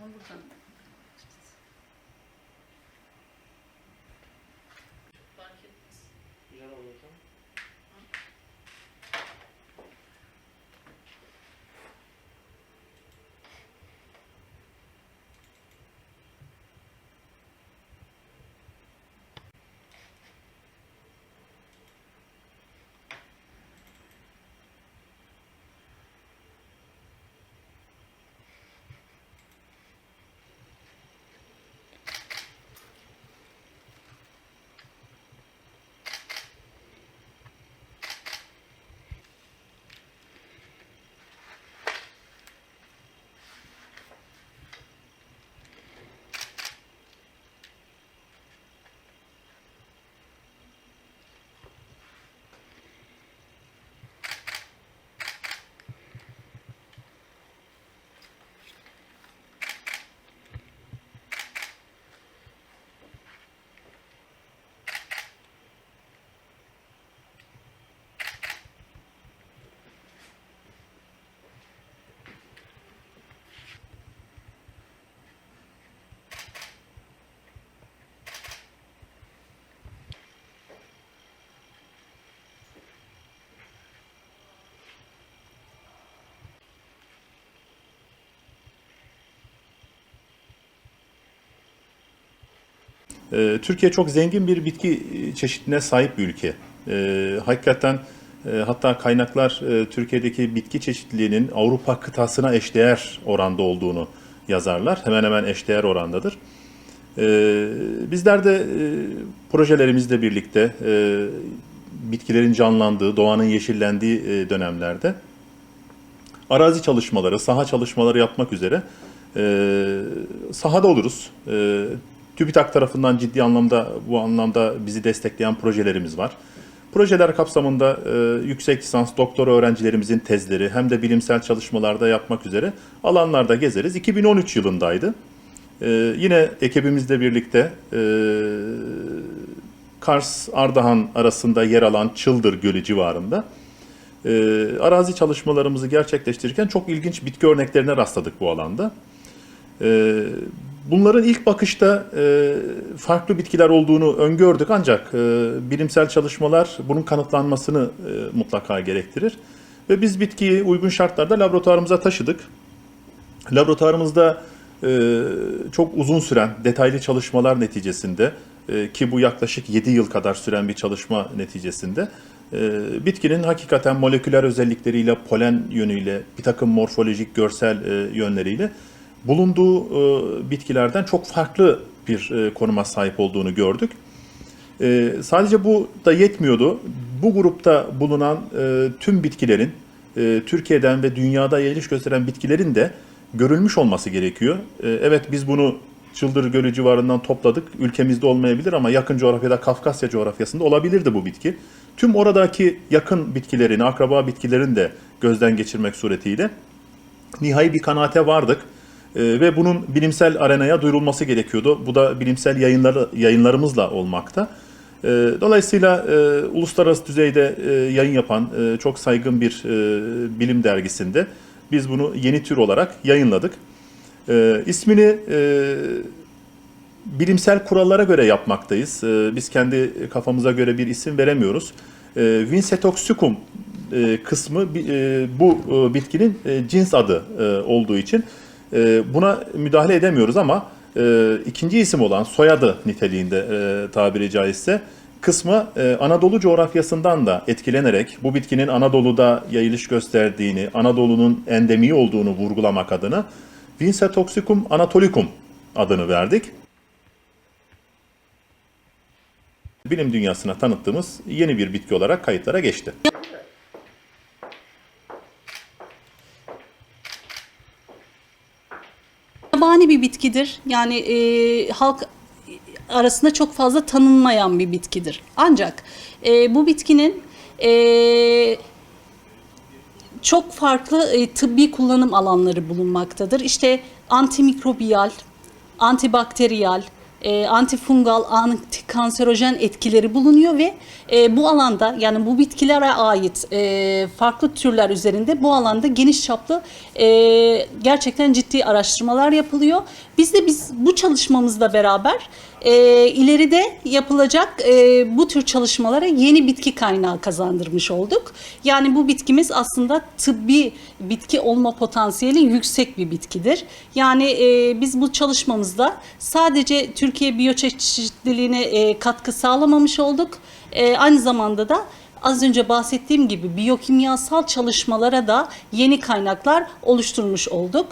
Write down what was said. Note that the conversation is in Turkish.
한국산 Ee, Türkiye çok zengin bir bitki çeşidine sahip bir ülke. Ee, hakikaten e, hatta kaynaklar e, Türkiye'deki bitki çeşitliliğinin Avrupa kıtasına eşdeğer oranda olduğunu yazarlar. Hemen hemen eşdeğer orandadır. Ee, bizler de e, projelerimizle birlikte e, bitkilerin canlandığı, doğanın yeşillendiği e, dönemlerde arazi çalışmaları, saha çalışmaları yapmak üzere e, sahada oluruz. E, TÜBİTAK tarafından ciddi anlamda bu anlamda bizi destekleyen projelerimiz var. Projeler kapsamında e, yüksek lisans, doktora öğrencilerimizin tezleri hem de bilimsel çalışmalarda yapmak üzere alanlarda gezeriz. 2013 yılındaydı. E, yine ekibimizle birlikte e, Kars Ardahan arasında yer alan Çıldır Gölü civarında e, arazi çalışmalarımızı gerçekleştirirken çok ilginç bitki örneklerine rastladık bu alanda. E, bunların ilk bakışta e, farklı bitkiler olduğunu öngördük ancak e, bilimsel çalışmalar bunun kanıtlanmasını e, mutlaka gerektirir. Ve biz bitkiyi uygun şartlarda laboratuvarımıza taşıdık. Laboratuvarımızda e, çok uzun süren detaylı çalışmalar neticesinde e, ki bu yaklaşık 7 yıl kadar süren bir çalışma neticesinde e, bitkinin hakikaten moleküler özellikleriyle, polen yönüyle, bir takım morfolojik, görsel e, yönleriyle bulunduğu e, bitkilerden çok farklı bir e, konuma sahip olduğunu gördük. E, sadece bu da yetmiyordu. Bu grupta bulunan tüm bitkilerin, Türkiye'den ve dünyada yayılış gösteren bitkilerin de görülmüş olması gerekiyor. Evet biz bunu Çıldır Gölü civarından topladık. Ülkemizde olmayabilir ama yakın coğrafyada, Kafkasya coğrafyasında olabilirdi bu bitki. Tüm oradaki yakın bitkilerin, akraba bitkilerin de gözden geçirmek suretiyle nihai bir kanaate vardık. Ee, ve bunun bilimsel arenaya duyurulması gerekiyordu. Bu da bilimsel yayınları, yayınlarımızla olmakta. Ee, dolayısıyla e, uluslararası düzeyde e, yayın yapan e, çok saygın bir bilim dergisinde biz bunu yeni tür olarak yayınladık. E, ismini e, bilimsel kurallara göre yapmaktayız. Biz kendi kafamıza göre bir isim veremiyoruz. E, Vincetoxicum kısmı bu bitkinin cins adı olduğu için e, buna müdahale edemiyoruz ama e, ikinci isim olan soyadı niteliğinde e, tabiri caizse kısmı e, Anadolu coğrafyasından da etkilenerek bu bitkinin Anadolu'da yayılış gösterdiğini, Anadolu'nun endemiği olduğunu vurgulamak adına Vincetoxicum anatolicum adını verdik. Bilim dünyasına tanıttığımız yeni bir bitki olarak kayıtlara geçti. Yabani bir bitkidir. Yani e, halk arasında çok fazla tanınmayan bir bitkidir. Ancak e, bu bitkinin e, çok farklı e, tıbbi kullanım alanları bulunmaktadır. İşte antimikrobiyal, antibakteriyel, e, antifungal, antikanserojen etkileri bulunuyor ve e, bu alanda yani bu bitkilere ait e, farklı türler üzerinde bu alanda geniş çaplı e, gerçekten ciddi araştırmalar yapılıyor. Biz de biz bu çalışmamızla beraber e, ileride yapılacak e, bu tür çalışmalara yeni bitki kaynağı kazandırmış olduk. Yani bu bitkimiz aslında tıbbi bitki olma potansiyeli yüksek bir bitkidir. Yani e, biz bu çalışmamızda sadece Türkiye biyoçeşitliliğine e, katkı sağlamamış olduk. E, aynı zamanda da az önce bahsettiğim gibi biyokimyasal çalışmalara da yeni kaynaklar oluşturmuş olduk.